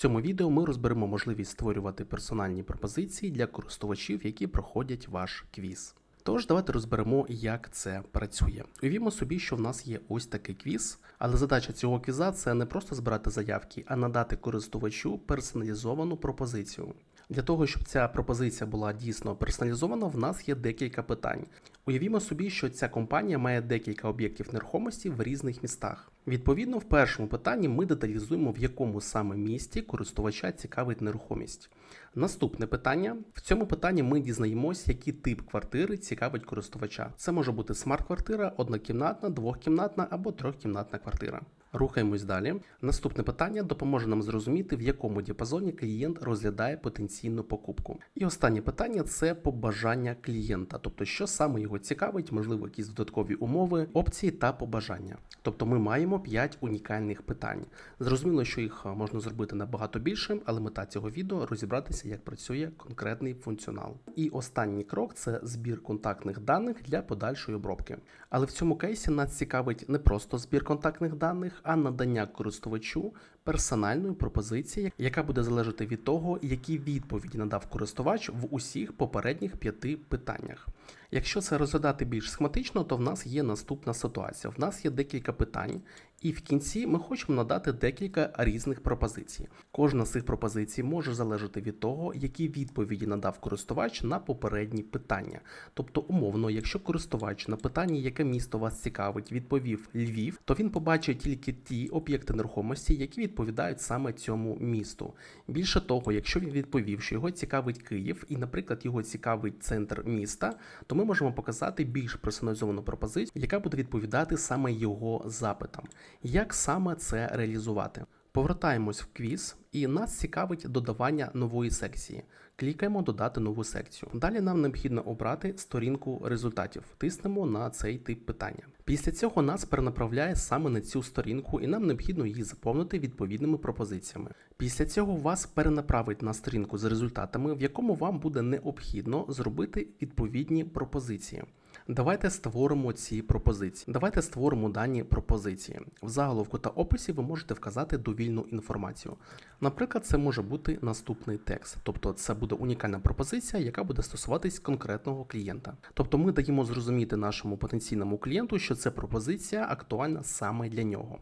цьому відео ми розберемо можливість створювати персональні пропозиції для користувачів, які проходять ваш квіз. Тож давайте розберемо, як це працює. Уявімо собі, що в нас є ось такий квіз, але задача цього квіза це не просто збирати заявки, а надати користувачу персоналізовану пропозицію. Для того, щоб ця пропозиція була дійсно персоналізована, в нас є декілька питань. Уявімо собі, що ця компанія має декілька об'єктів нерухомості в різних містах. Відповідно, в першому питанні ми деталізуємо, в якому саме місті користувача цікавить нерухомість. Наступне питання: в цьому питанні ми дізнаємося, який тип квартири цікавить користувача. Це може бути смарт-квартира, однокімнатна, двохкімнатна або трьохкімнатна квартира. Рухаємось далі. Наступне питання допоможе нам зрозуміти, в якому діапазоні клієнт розглядає потенційну покупку. І останнє питання це побажання клієнта, тобто що саме його цікавить, можливо, якісь додаткові умови, опції та побажання. Тобто ми маємо 5 унікальних питань. Зрозуміло, що їх можна зробити набагато більше, але мета цього відео розібратися, як працює конкретний функціонал. І останній крок це збір контактних даних для подальшої обробки. Але в цьому кейсі нас цікавить не просто збір контактних даних, а надання користувачу персональної пропозиції, яка буде залежати від того, які відповіді надав користувач в усіх попередніх п'яти питаннях. Якщо це розглядати більш схематично, то в нас є наступна ситуація. В нас є декілька питань, і в кінці ми хочемо надати декілька різних пропозицій. Кожна з цих пропозицій може залежати від того, які відповіді надав користувач на попередні питання. Тобто, умовно, якщо користувач на питання, яке місто вас цікавить, відповів Львів, то він побачить тільки ті об'єкти нерухомості, які відповідають саме цьому місту. Більше того, якщо він відповів, що його цікавить Київ, і, наприклад, його цікавить центр міста, то ми можемо показати більш персоналізовану пропозицію, яка буде відповідати саме його запитам. Як саме це реалізувати? Повертаємось в квіз, і нас цікавить додавання нової секції. Клікаємо Додати нову секцію. Далі нам необхідно обрати сторінку результатів. Тиснемо на цей тип питання. Після цього нас перенаправляє саме на цю сторінку, і нам необхідно її заповнити відповідними пропозиціями. Після цього вас перенаправить на сторінку з результатами, в якому вам буде необхідно зробити відповідні пропозиції. Давайте створимо ці пропозиції. Давайте створимо дані пропозиції. В заголовку та описі ви можете вказати довільну інформацію. Наприклад, це може бути наступний текст, тобто це буде унікальна пропозиція, яка буде стосуватись конкретного клієнта. Тобто ми даємо зрозуміти нашому потенційному клієнту, що ця пропозиція актуальна саме для нього.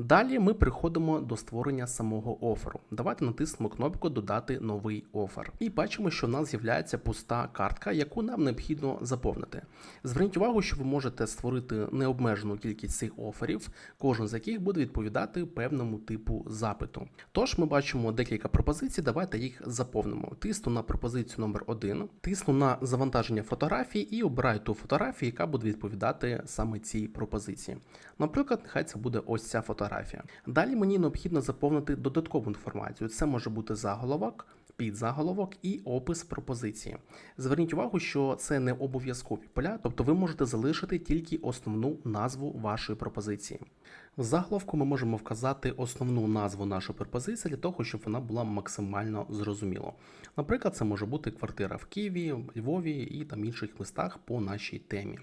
Далі ми приходимо до створення самого оферу. Давайте натиснемо кнопку Додати новий офер. І бачимо, що в нас з'являється пуста картка, яку нам необхідно заповнити. Зверніть увагу, що ви можете створити необмежену кількість цих оферів, кожен з яких буде відповідати певному типу запиту. Тож ми бачимо декілька пропозицій, давайте їх заповнимо. Тисну на пропозицію номер 1 тисну на завантаження фотографій і обираю ту фотографію, яка буде відповідати саме цій пропозиції. Наприклад, нехай це буде ось ця фотографія. Далі мені необхідно заповнити додаткову інформацію. Це може бути заголовок, підзаголовок і опис пропозиції. Зверніть увагу, що це не обов'язкові поля, тобто ви можете залишити тільки основну назву вашої пропозиції. В заголовку ми можемо вказати основну назву нашої пропозиції для того, щоб вона була максимально зрозуміла. Наприклад, це може бути квартира в Києві, Львові і там інших містах по нашій темі.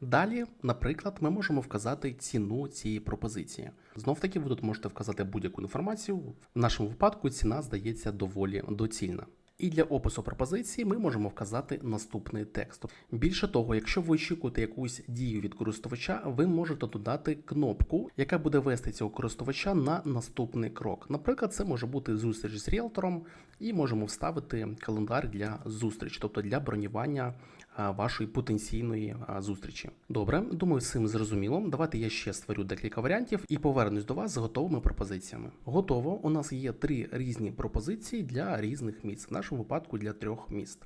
Далі, наприклад, ми можемо вказати ціну цієї пропозиції. Знов таки, ви тут можете вказати будь-яку інформацію. В нашому випадку ціна здається доволі доцільна. І для опису пропозиції ми можемо вказати наступний текст. Більше того, якщо ви очікуєте якусь дію від користувача, ви можете додати кнопку, яка буде вести цього користувача на наступний крок. Наприклад, це може бути зустріч з ріелтором, і можемо вставити календар для зустрічі, тобто для бронювання вашої потенційної зустрічі. Добре, думаю, з цим зрозуміло. Давайте я ще створю декілька варіантів і повернусь до вас з готовими пропозиціями. Готово. У нас є три різні пропозиції для різних місць. В нашому випадку для трьох міст.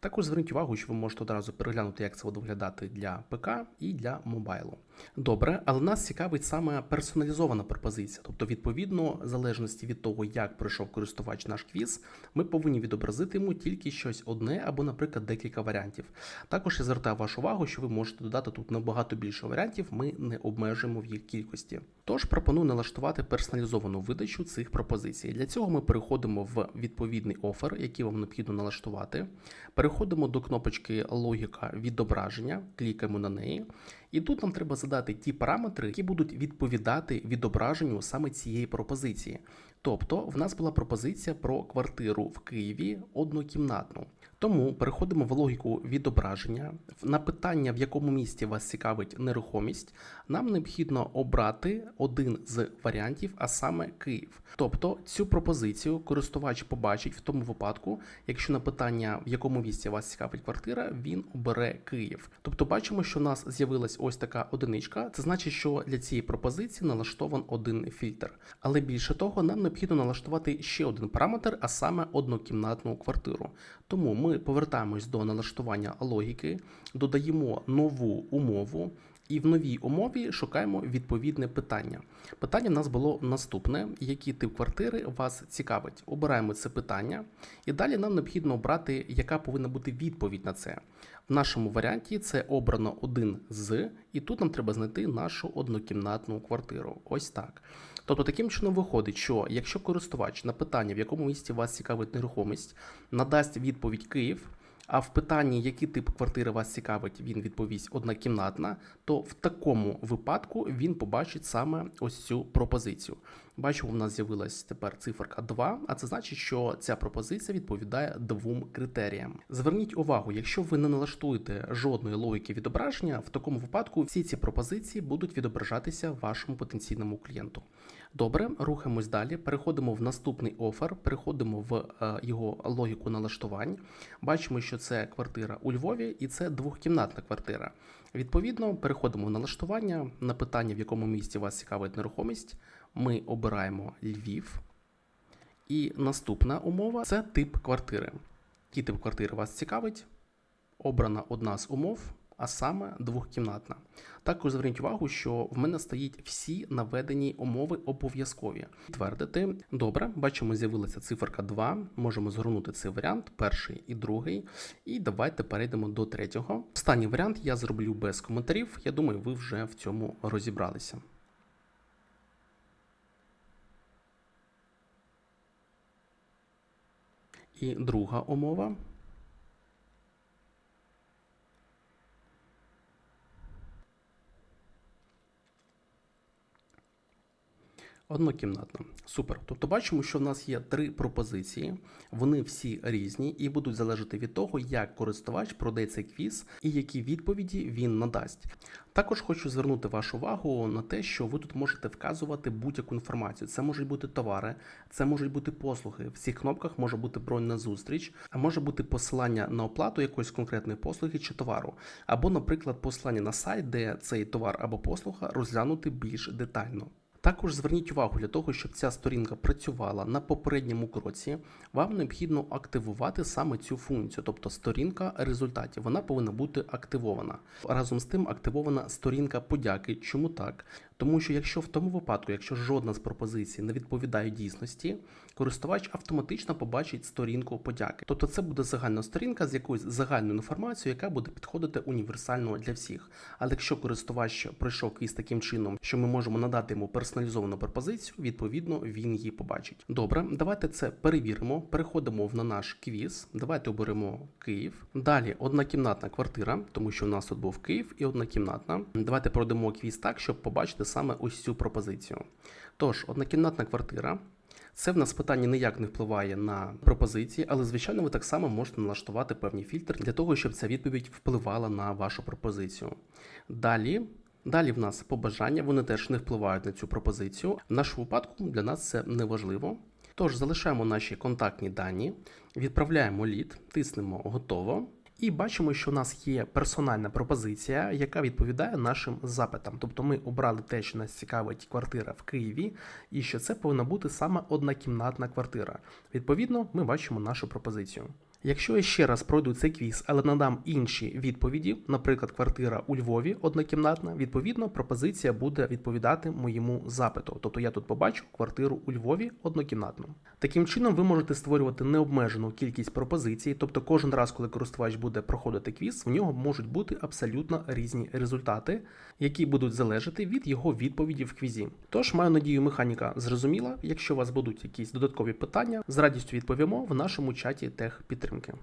Також зверніть увагу, що ви можете одразу переглянути, як це буде виглядати для ПК і для мобайлу. Добре, але нас цікавить саме персоналізована пропозиція, тобто, відповідно, в залежності від того, як пройшов користувач наш квіз, ми повинні відобразити йому тільки щось одне або, наприклад, декілька варіантів. Також я звертаю вашу увагу, що ви можете додати тут набагато більше варіантів, ми не обмежуємо в їх кількості. Тож пропоную налаштувати персоналізовану видачу цих пропозицій. Для цього ми переходимо в відповідний офер, який вам необхідно налаштувати. Переходимо до кнопочки Логіка відображення, клікаємо на неї. І тут нам треба задати ті параметри, які будуть відповідати відображенню саме цієї пропозиції. Тобто в нас була пропозиція про квартиру в Києві однокімнатну. Тому переходимо в логіку відображення. На питання, в якому місті вас цікавить нерухомість, нам необхідно обрати один з варіантів, а саме Київ. Тобто цю пропозицію користувач побачить в тому випадку, якщо на питання, в якому місті вас цікавить квартира, він обере Київ. Тобто бачимо, що у нас з'явилась ось така одиничка. Це значить, що для цієї пропозиції налаштован один фільтр. Але більше того, нам необхідно налаштувати ще один параметр, а саме однокімнатну квартиру. Тому ми повертаємось до налаштування логіки, додаємо нову умову. І в новій умові шукаємо відповідне питання. Питання в нас було наступне: який тип квартири вас цікавить? Обираємо це питання, і далі нам необхідно обрати, яка повинна бути відповідь на це. В нашому варіанті це обрано один з, і тут нам треба знайти нашу однокімнатну квартиру. Ось так. Тобто таким чином виходить, що якщо користувач на питання, в якому місті вас цікавить нерухомість, надасть відповідь Київ. А в питанні, який тип квартири вас цікавить, він відповість однокімнатна, то в такому випадку він побачить саме ось цю пропозицію. Бачимо, в нас з'явилась тепер циферка 2, а це значить, що ця пропозиція відповідає двом критеріям. Зверніть увагу, якщо ви не налаштуєте жодної логіки відображення, в такому випадку всі ці пропозиції будуть відображатися вашому потенційному клієнту. Добре, рухаємось далі. Переходимо в наступний офер, переходимо в е, його логіку налаштувань. Бачимо, що це квартира у Львові і це двохкімнатна квартира. Відповідно, переходимо в налаштування на питання, в якому місті вас цікавить нерухомість. Ми обираємо Львів. І наступна умова це тип квартири. Який тип квартири вас цікавить? Обрана одна з умов, а саме двохкімнатна. Також зверніть увагу, що в мене стоїть всі наведені умови обов'язкові. Підтвердити. Добре, бачимо, з'явилася циферка 2. Можемо згорнути цей варіант, перший і другий. І давайте перейдемо до третього. Останній варіант я зроблю без коментарів. Я думаю, ви вже в цьому розібралися. І друга умова. Однокімнатна. Супер. Тобто бачимо, що в нас є три пропозиції, вони всі різні і будуть залежати від того, як користувач пройде цей квіз і які відповіді він надасть. Також хочу звернути вашу увагу на те, що ви тут можете вказувати будь-яку інформацію. Це можуть бути товари, це можуть бути послуги. В цих кнопках може бути бронь на зустріч, а може бути посилання на оплату якоїсь конкретної послуги чи товару, або, наприклад, посилання на сайт, де цей товар або послуга розглянути більш детально. Також зверніть увагу для того, щоб ця сторінка працювала на попередньому кроці, вам необхідно активувати саме цю функцію, тобто сторінка результатів. Вона повинна бути активована. Разом з тим активована сторінка подяки. Чому так? Тому що якщо в тому випадку, якщо жодна з пропозицій не відповідає дійсності, користувач автоматично побачить сторінку подяки. Тобто це буде загальна сторінка з якоюсь загальною інформацією, яка буде підходити універсально для всіх. Але якщо користувач пройшов квіз таким чином, що ми можемо надати йому персоналізовану пропозицію, відповідно він її побачить. Добре, давайте це перевіримо. Переходимо на наш квіз. Давайте оберемо Київ. Далі однокімнатна квартира, тому що у нас тут був Київ і однокімнатна. Давайте пройдемо квіз так, щоб побачити саме ось цю пропозицію. Тож, однокімнатна квартира. Це в нас питання ніяк не впливає на пропозиції, але звичайно ви так само можете налаштувати певні фільтри для того, щоб ця відповідь впливала на вашу пропозицію. Далі. Далі в нас побажання, вони теж не впливають на цю пропозицію. В нашому випадку для нас це не важливо. Тож залишаємо наші контактні дані, відправляємо лід, тиснемо готово. І бачимо, що у нас є персональна пропозиція, яка відповідає нашим запитам. Тобто ми обрали те, що нас цікавить квартира в Києві, і що це повинна бути саме однокімнатна квартира. Відповідно, ми бачимо нашу пропозицію. Якщо я ще раз пройду цей квіз, але надам інші відповіді, наприклад, квартира у Львові однокімнатна, відповідно, пропозиція буде відповідати моєму запиту. Тобто я тут побачу квартиру у Львові однокімнатну. Таким чином, ви можете створювати необмежену кількість пропозицій, тобто кожен раз, коли користувач буде проходити квіз, в нього можуть бути абсолютно різні результати, які будуть залежати від його відповіді в квізі. Тож маю надію, механіка зрозуміла. Якщо у вас будуть якісь додаткові питання, з радістю відповімо в нашому чаті техпідтримки. рахунків.